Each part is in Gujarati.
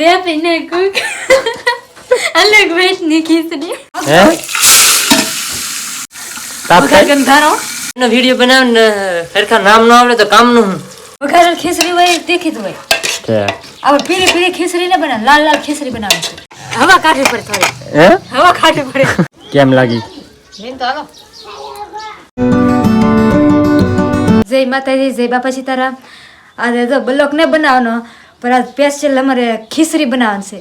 રેપીને કુક અલગ વેટની ખીચડી હે તાપ થાય ગંધારો નો વિડિયો બનાવ ને સરખા નામ ન આવડે તો કામનું હું. વઘાર ખીચડી હોય દેખી હોય છે આપણે પીળી પીળી ખીચડી ને બનાવ લાલ લાલ ખીચડી બનાવે હવા કાઢવી પડે થોડી. હે? હવા કાઢવી પડે. કેમ લાગી? લઈને તો હાલો. જય માતાજી જય બાપા સીતારામ. આજે તો બ્લોક ને બનાવવાનો. પણ આ સ્પેશિયલ અમારે ખીચડી બનાવવાનું છે.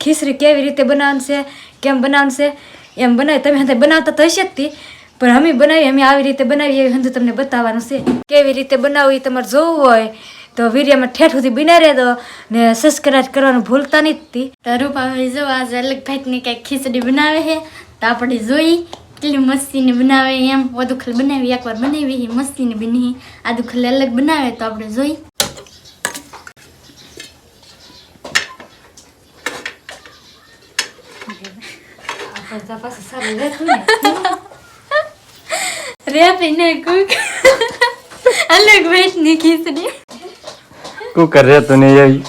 ખીચડી કેવી રીતે બનાવવાની છે, કેમ બનાવવાનું છે, એમ બનાવી તમે હાથે બનાવતા તો હશે જ તી. પણ અમે બનાવી, અમે આવી રીતે બનાવીએ એવી હંધુ તમને બતાવવાનું છે. કેવી રીતે બનાવવું એ તમારે જોવું હોય તો વિડીયોમાં ઠેઠ સુધી બિના રહેતો ને સબસ્ક્રાઈબ કરવાનું ભૂલતા તારું ભાવે જો આજે અલગ ભાતની કંઈક ખીચડી બનાવે છે, તો આપણે જોઈ કેટલી મસ્તીને બનાવે એમ. વધુ ખાલી બનાવી, એકવાર બનાવી મસ્તીને બની આદુ ખાલી અલગ બનાવે તો આપણે જોઈ. પાછું સારું રહેતું ને રેપીને કુક અલગ ભાતની ખીચડી કુકર રહેતું ને એવી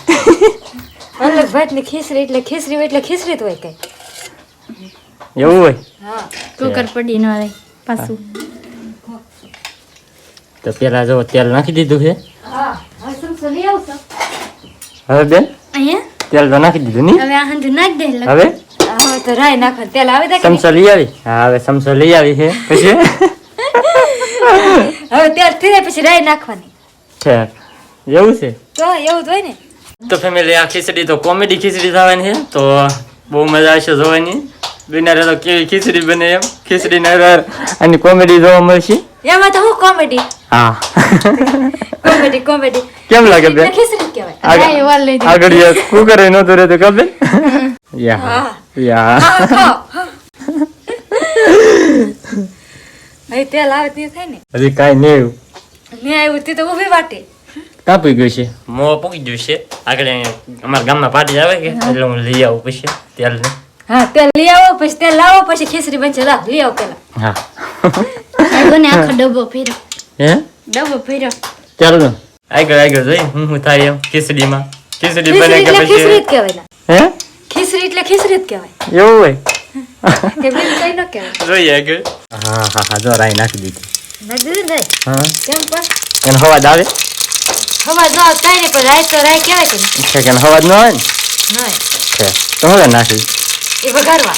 અલગ ભાતની ખીચડી એટલે ખીચડી હોય એટલે ખીચડી જ હોય કઈ એવું હોય હા કુકર પડી ન રહે પાછું તો પેલા જો તેલ નાખી દીધું છે હા હવે બેન અહીંયા તેલ તો નાખી દીધું નહીં હવે આ હંધું નાખ દે હવે તો રાય નાખો તેલ આવે કે સમસો લઈ આવી? હા હવે સમસો લઈ આવી છે. પછી? હવે તેલ થઈ પછી રાય નાખવાની. છે. એવું છે? તો એવું જ હોય ને. તો ફેમિલી આ ખીચડી તો કોમેડી ખીચડી થવાની છે. તો બહુ મજા આવશે જોવાની. બિનારે તો કેવી ખીચડી બને એમ? ખીચડી ને અને કોમેડી જોવા મળશે. એમાં તો હું કોમેડી હા. કોમેડી કોમેડી કેમ લાગે બે ખીચડી કહેવાય. આગળ- કુકર નહોતું રહેતું ખબર? યા હા. યા. હવે તેલ આવે તે થાય ને. હજી કાંઈ નહીં મેં આવ્યું તે તો ઊભી વાટે. કાપી ગયું છે. મો પૂકી ગયું છે. આગળ અમારા ગામમાં પાર્ટી આવે કે એટલે હું લઈ આવું પછી તેલ ને હા તેલ લઈ આવો પછી તેલ લાવો પછી ખીચડી બનશે. લા લઈ આવો પેલા. હા. આગળ ને આખો ડબ્બો ફેરો. હે? ડબ્બો ફેરો. ચાલો. ને આગળ આગળ જોઈ હું હું થાય એમ ખીચડીમાં. ખીચડી બને કે પછી ખીચડી જ કહેવાય હે? ખીચડી એટલે ખીચડી જ કહેવાય એવું હોય કે બીજું કઈ ન કહેવાય જોઈએ આગળ હા હા હા જો રાઈ નાખી દીધી નાખી દીધી ને હા કેમ પણ એનો અવાજ આવે હવા જાવ તાઈ ને પણ રાઈ તો રાઈ કહેવાય કે છે કે અવાજ ન હોય ને નહીં છે તો હવે નાખી એ વઘારવા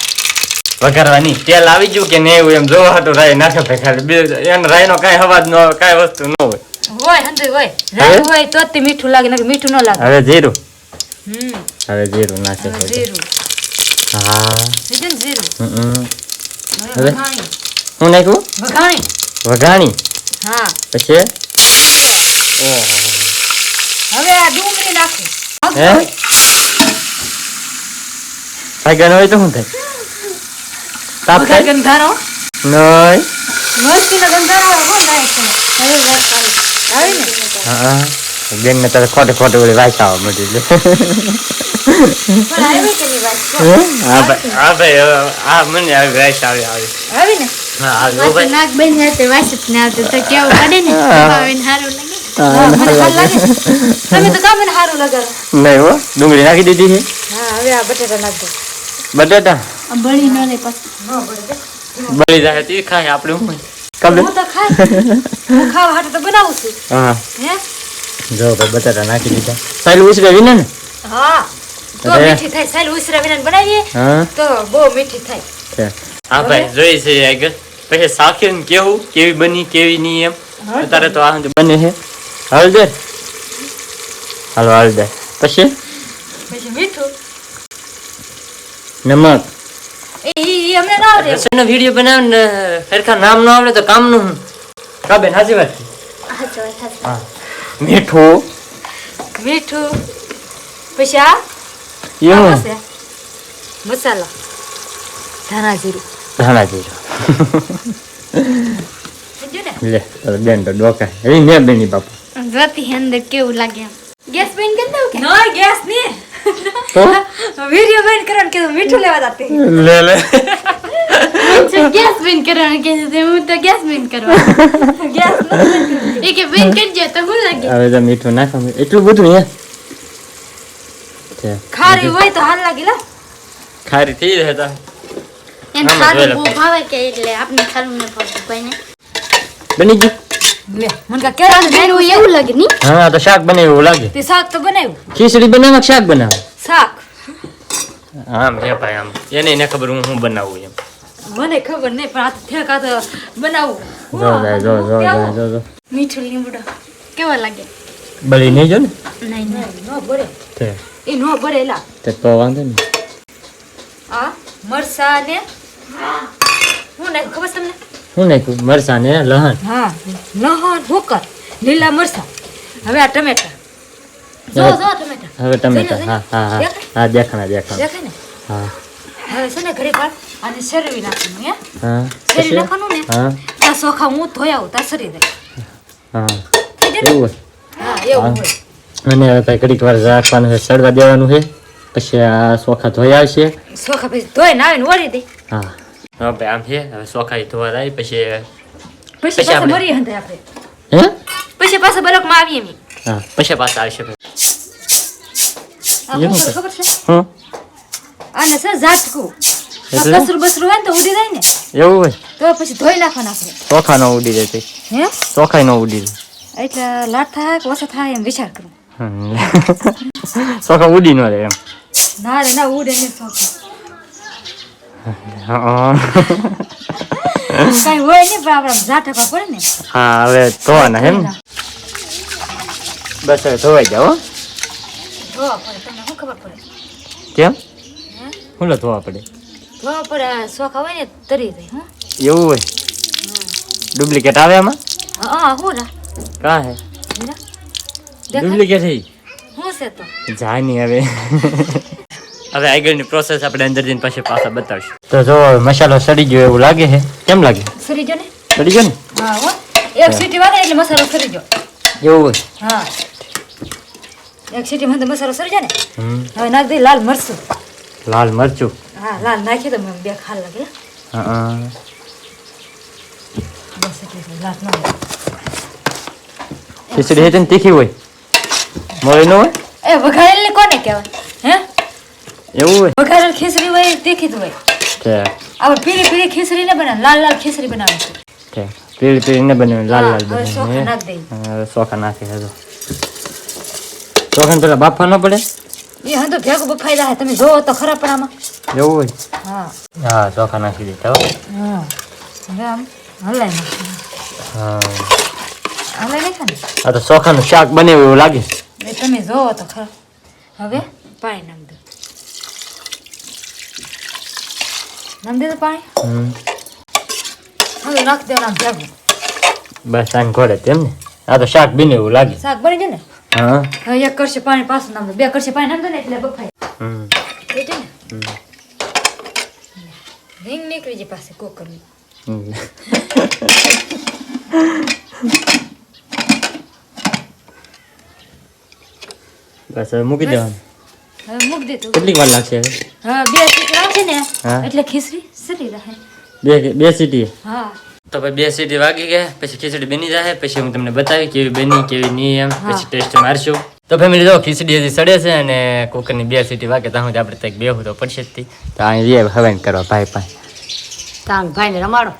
વઘારવાની તેલ આવી ગયું કે નહીં એવું એમ જોવા હતું રાઈ નાખે ભાઈ ખાલી બે એને રાઈનો કાંઈ અવાજ ન હોય કાંઈ વસ્તુ ન હોય હોય હોય રાઈ હોય તો તે મીઠું લાગે મીઠું ન લાગે હવે જીરું હવે જીરું નાખે જીરું. હા. જીરું. હવે શું નાખ્યું? વઘાણી. વઘાણી? હા. પછી? હવે ડુંગળી નાખું. હે? ભાગ્યા હોય તો શું થાય? તાપ થાય? ગંધારો? નહીં. મસ્તીનો ગંધારો હો હવે હા. બેન ને તારે ખોટે ખોટે ઓલી વાંચા આવવા મળી એટલે પણ આવે કે નહીં વાત કહો. હા ભાઈ હા ભાઈ હવે મને આવી વાંચ આવી આવી આવે ને હા આવી હો પાછું ભાઈ નાક બંધ હાથે વાસત ને આવતું તો કેવું પડે ને હા. સારું લાગે નહીં હો ડુંગળી નાખી દીધી છે હવે આ બટેટા બળી ન રે પાછું બળી જાય તે ખાય આપણે હું તો ખાય હું ખાવા હાટુ તો બનાવું છું હા હે જો ભાઈ બટાટા નાખી દીધા. સાયલું ઉછરે વિને ને? હા તો મીઠી થાય સાલ ઉસરા વિના બનાવીએ હા. તો બહુ મીઠી થાય. હા ભાઈ જોઈ છે આગળ. પછી સાખીને કેવું કેવી બની કેવી નહીં એમ. અત્યારે તો આ બને છે. હળદર? હાલો હળદર. પછી? પછી મીઠું? નમક? એ ઈ ઈ અમને ના આવડે રસોઈનો વીડિયો બનાવ ને સરખા નામ ન આવડે તો કામનું કાબેન હાજી વાત. હા. મીઠું? મીઠું પછી આ એવું મસાલા. ધાણા જીરું. ધાણા જીરું. લે બેન તો ડોકા એ ને બેની બાપુ. જોતી અંદર કેવું લાગે ગેસ બંધ કરી દઉં કે? નો ગેસની. તો? વિડિયો બંધ કરવાનું કીધું મીઠું લેવા જાતે. લે લે. ગેસ બંધ કરવાનું કે છે હું તો ગેસ બંધ કરવા ગેસ એ કે બંધ કરજો તો હું લાગે હવે તો મીઠું નાખો એટલું બધું હે છે ખારી હોય તો હાલ લાગી લા ખારી થઈ રહે તો એમ આમાં બહુ ભાવે કે એટલે આપણે ખારું ન ભાવતું કોઈને બની ગયું લે મને કા કેરા મેરું એવું લાગે નહીં હા તો શાક બને એવું લાગે તે શાક તો બનાવ્યું ખીચડી બનાવે શાક બનાવે શાક આમ હે ભાઈ આમ એને ને ખબર હું હું બનાવું એમ મને ખબર નહીં પણ આ થયા તો બનાવું. જો જો જો જો જો જો મીઠું લીમડો કેવા લાગે? બળી નહીં જો ને? નહીં નહીં. નો બરે તે. એ નો બરે લા તે તો વાંધો નહીં. આ મરસા ને હું નાખ્યું ખબર છે તમને? શું નાખ્યું મરસા ને લહણ? હા લહણ ઢોકર લીલા મરસા. હવે આ ટમેટા. જો જો ટમેટા. હવે ટમેટા હા હા હા. હા દેખાણા દેખાણા. દેખાય ને? હા. હવે છે ને ઘરે વાર આને શેરવી નાખવાનું હે? હા. શેરવી નાખવાનું ને? હા. ત્યાં સોખા હું ધોઈ આવું ત્યાં સરી દે. હા. થઈ જાય ને? એવું હા એવું અને હવે ઘડીક વાર રાખવાનું છે સડવા દેવાનું છે. પછી આ સોખા ધોઈ આવશે. સોખા પછી ધોઈ ના આવીને વળી દે. હા. હા ભાઈ આમ છે. હવે ચોખા ધોવા જાય પછી પછી પછી મરી હંતે આપણે. હે? પછી પાછા બરફમાં આવીએ અમે. હા. પછી પાછા આવશે ભાઈ. ખબર છે? હા. અને સર ઝાટકું? કસરું બસરું હોય ને તો ઉડી જાય ને. એવું હોય? તો પછી ધોઈ નાખવાના આપણે. ચોખા ન ઉડી જાય હે? ચોખાઈ ન ઉડી જાય. એટલે લાટ થાય કે ઓછા થાય એમ વિચાર કરું. ચોખા ઉડી ન રહે એમ. ના રે ના ઉડે ને કઈ હોય પણ આપણે પડે ને. હા હવે ધોવાના એમ. ને? બસ હવે ધોવાઈ જાઓ. ધોવા પડે તમને શું ખબર પડે? કેમ? શું ધોવા પડે? ધોવા પડે આ સોખા ને તરી જાય હં. એવું હોય? ડુપ્લિકેટ આવે આમાં? હા હું રા? કા હે? ડુપ્લિકેટ હે હું છે તો? જાય નહીં હવે. હવે આગળની પ્રોસેસ આપણે અંદર જઈને પછી પાછા બતાવશું. તો જો મસાલો સડી ગયો એવું લાગે છે કેમ લાગે? સડી ગયો ને? સડી ગયો ને? હા હો. એક સીટી વાગે એટલે મસાલો સડી ગયો. એવું હોય? હા. એક સીટી માં તો મસાલો સડી જાય ને? હવે નાખ દે લાલ મરચું. લાલ મરચું? હા લાલ નાખી તો બે ખાલ લાગે હા બસ એટલી લાલ ન ખીચડી હે તીખી હોય મોળી ન હોય એ વઘારેલ કોને કહેવાય હે એવું હોય વઘારેલ ખીચડી હોય તીખી જ હોય છે આપણે પીળી પીળી ખીચડી ને બનાવે લાલ લાલ ખીચડી બનાવે છે પીળી પીળી ને બને લાલ લાલ હવે ચોખા બને નાખ દે સોખા પેલા બાફા ન પડે એ હા તો ભેગું બફાઈ જાય તમે જોવો તો ખરા પણ આમાં. એવું હોય? હા. હા ચોખા નાખી દીધા હો. હા. હવે આમ નાખવાનું હા. હલાઈ નાખે ને? આ તો ચોખાનું શાક બને એવું લાગે. એ તમે જોવો તો ખરા. હવે? પાણી નાખ દો. નામ દે તો પાણી? હમ. હવે નાખ દેવાનું આમ ભેગું. બસ આને ઘોડે તેમ ને? આ તો શાક બીને એવું લાગે. શાક બની જાય ને? હા. એક કરશે પાણી પાછું નામ બે કરશે પાણી નામ ને એટલે બફાય. હમ. થઈ ને? રીંગ નીકળી જાય પાસે કુકરની બસ હવે મૂકી દેવાનું. હવે મૂક દીધું કેટલીક વાર લાગશે હવે? હવે બે સીટ લાગશે ને એટલે ખીચડી સરી રહે. બે બે સીટી હા. તો ભાઈ બે સીટી વાગી ગયા પછી ખીચડી બની જાય પછી હું તમને બતાવી કેવી બની કેવી નહીં એમ પછી ટેસ્ટ મારશું. તો ફેમિલી જો ખીચડી હજી સડે છે અને કુકરની બે સીટી વાગે ત્યાં આપણે ત્યાં બેહું તો પડશે જ તો. અહીં રે હવાઈન કરવા ભાઈ ભાઈ તાર ભાઈને રમાડો.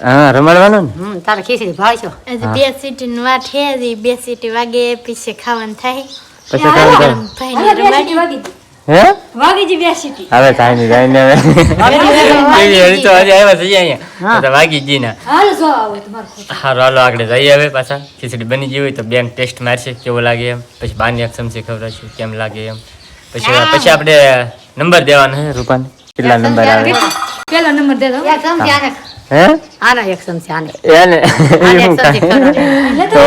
હા રમાડવાનું ને? હમ તારે ખીચડી ભાવશો? બે સીટી વાત છે હજી બે સીટી વાગે પછી ખાવાનું થાય. પછી ખાવાનું તો ભાઈને રમાડી. હે? વાગી જી હવે કાંઈ નહીં જાય ને હવે. તો હજી આવ્યા છીએ અહીંયા. તો વાગી ગઈ ને જો આવો તમારો ખોટો. હાલો આગળ જઈએ હવે પાછા. ખીચડી બની ગઈ હોય તો બેન ટેસ્ટ મારશે કેવો લાગે એમ. પછી બારની કેમ લાગે એમ. પછી પછી આપણે નંબર દેવાનો હે રૂપાને. કેટલા નંબર આવે? પેલો નંબર દે દો. હે. આનો આને. એને. તો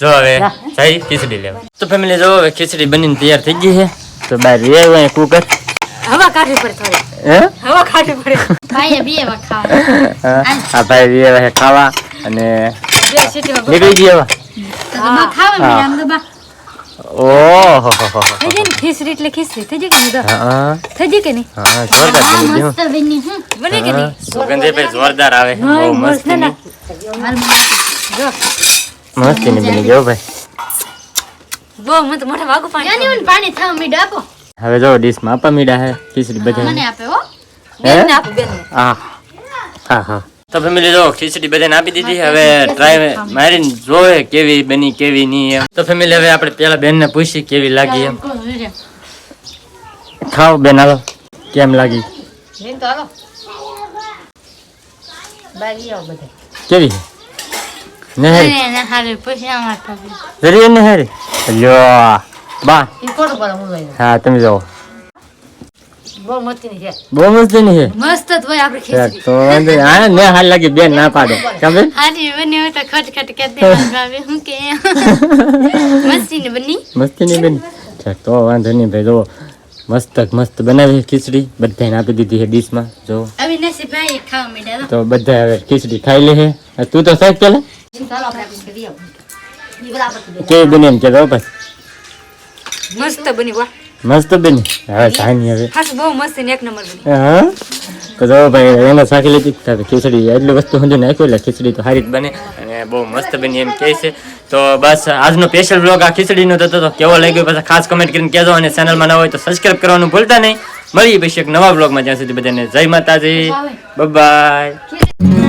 જો હવે જઈ ખીચડી લેવા. તો ફેમિલી જો હવે ખીચડી બનીને તૈયાર થઈ ગઈ છે. તો બાર રે અહીંયા કુકર? હવા કાઢવી પડે થોડી. હે? હવા કાઢવી પડે. ભાઈ બે વાર ખાવાનું હા, આ ભાઈ લઈ આવ્યા ખાવા અને બે નીકળી ગયા તો તો બા ખાવા હા. આમ તો બા. ઓહો. થઈ ખીચડી એટલે ખીચડી થઈ જાય કે હા થઈ કે નહીં? હા જોરદાર બની ગયું. મસ્ત બની હું બને કે નહીં? સુગંધે ભાઈ જોરદાર આવે. બહુ મસ્ત મસ્ત જો. મસ્તની બની ગયો ભાઈ. બહુ મત મોઢા વાગુ પાણી યાની મને પાણી થાવ મીડા આપો. હવે જો ડીશમાં આપા મીડા હે ખીચડી મને આપે હો. હે? બેનને આપો બેન હા હા હા. તો ફેમિલી જો ખીચડી બધાને આપી દીધી. હવે ટ્રાય મારીને જોવે કેવી બની કેવી નહીં એમ. તો ફેમિલી હવે આપણે પેલા બેનને પૂછી કેવી લાગી એમ. ખાવ બેન હાલો. કેમ લાગી? બેન તો હાલો. આવો બધા. કેવી? નહેરી? નહેરી પૂછ્યા જરી નેહરી? લ્યો બા. હું તમે જાઓ. બહુ મસ્ત છે. મસ્ત જ હોય આપણી ખીચડી. તો. હા ને હાલ લાગી બેન ના પાડે. બની? હોય તો ખટ ખટ કરી દેવાનું ભાવે હું કે? મસ્તી બની. મસ્તી નહીં બેન તો વાંધો નહીં ભાઈ જો મસ્તક મસ્ત બનાવી ખીચડી. બધાને આપી દીધી છે ડીશમાં. જો ભાઈ ખાવા માંડ્યા તો બધા હવે ખીચડી ખાઈ લે છે. તું તો સાહેબ પેલા? ચાલો આપણે કરી આવો કેવી બની એમ કે ભાઈ? મસ્ત બની વાહ. મસ્ત બની? હવે સાની હવે. ખાસ બહુ મસ્ત ને એક નંબર બની. હા કજો ભાઈ એને સાખી લીધી. તો ખીચડી એટલી વસ્તુ સમજો નાખ્યું એટલે ખીચડી તો સારી જ બને. અને બહુ મસ્ત બની એમ કહે છે. તો બસ આજનો સ્પેશિયલ બ્લોગ આ ખીચડીનો હતો. તો કેવો લાગ્યો પછી ખાસ કમેન્ટ કરીને કહેજો. અને ચેનલમાં ન હોય તો સબસ્ક્રાઇબ કરવાનું ભૂલતા નહીં. મળીએ પછી એક નવા બ્લોગમાં જ્યાં સુધી બધાને જય માતાજી. બાય